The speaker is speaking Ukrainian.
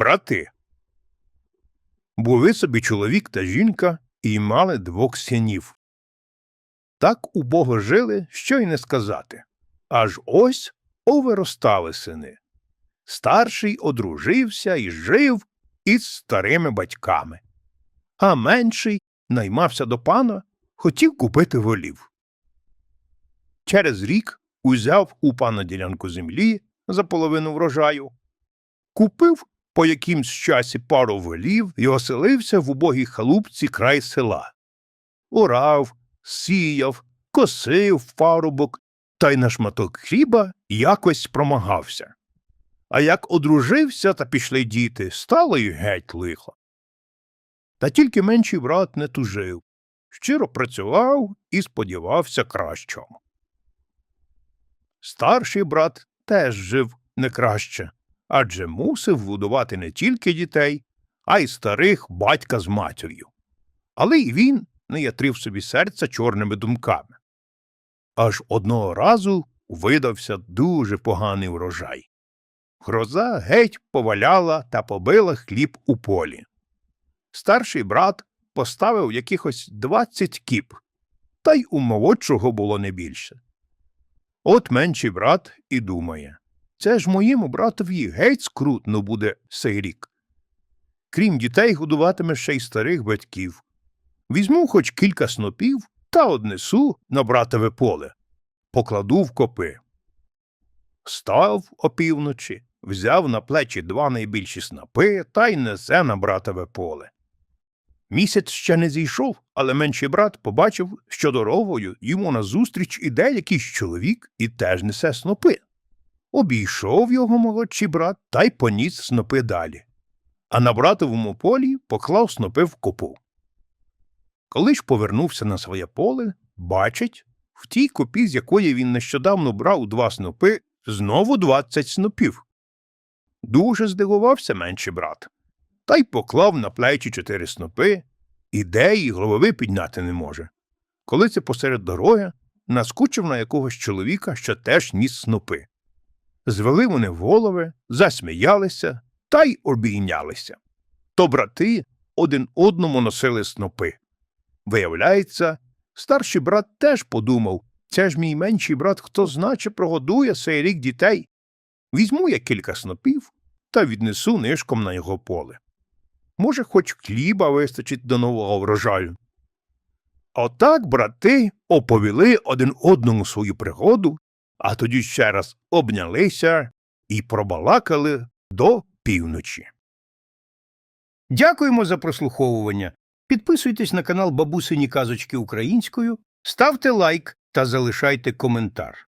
Брати. Були собі чоловік та жінка і мали двох синів. Так убого жили, що й не сказати. Аж ось овиростали сини. Старший одружився і жив із старими батьками, а менший наймався до пана, хотів купити волів. Через рік узяв у пана ділянку землі за половину врожаю, купив по якимсь часі пару волів і оселився в убогій халупці край села. Орав, сіяв, косив парубок та й на шматок хліба якось промагався. А як одружився та пішли діти, стало й геть лихо. Та тільки менший брат не тужив, щиро працював і сподівався кращого. Старший брат теж жив не краще, адже мусив будувати не тільки дітей, а й старих батька з матір'ю. Але й він не ятрив собі серця чорними думками. Аж одного разу видався дуже поганий врожай. Гроза геть поваляла та побила хліб у полі. Старший брат поставив якихось двадцять кіп, та й у молодшого було не більше. От менший брат і думає це ж моєму братові геть скрутно буде сей рік. Крім дітей, годуватиме ще й старих батьків. Візьму хоч кілька снопів та однесу на братове поле, покладу в копи. Став опівночі, взяв на плечі два найбільші снопи та й несе на братове поле. Місяць ще не зійшов, але менший брат побачив, що дорогою йому назустріч іде якийсь чоловік і теж несе снопи. Обійшов його молодший брат та й поніс снопи далі. А на братовому полі поклав снопи в копу. Коли ж повернувся на своє поле, бачить, в тій копі, з якої він нещодавно брав два снопи, знову двадцять снопів. Дуже здивувався менший брат, та й поклав на плечі чотири снопи, іде і голови підняти не може. Коли це посеред дороги, наскучив на якогось чоловіка, що теж ніс снопи. Звели вони голови, засміялися та й обійнялися. То брати один одному носили снопи. Виявляється, старший брат теж подумав це ж мій менший брат, хто значе прогодує сей рік дітей. Візьму я кілька снопів та віднесу нишком на його поле. Може, хоч хліба вистачить до нового врожаю. Отак брати оповіли один одному свою пригоду, а тоді ще раз обнялися і пробалакали до півночі. Дякуємо за прослуховування. Підписуйтесь на канал Бабусині Казочки Українською, ставте лайк та залишайте коментар.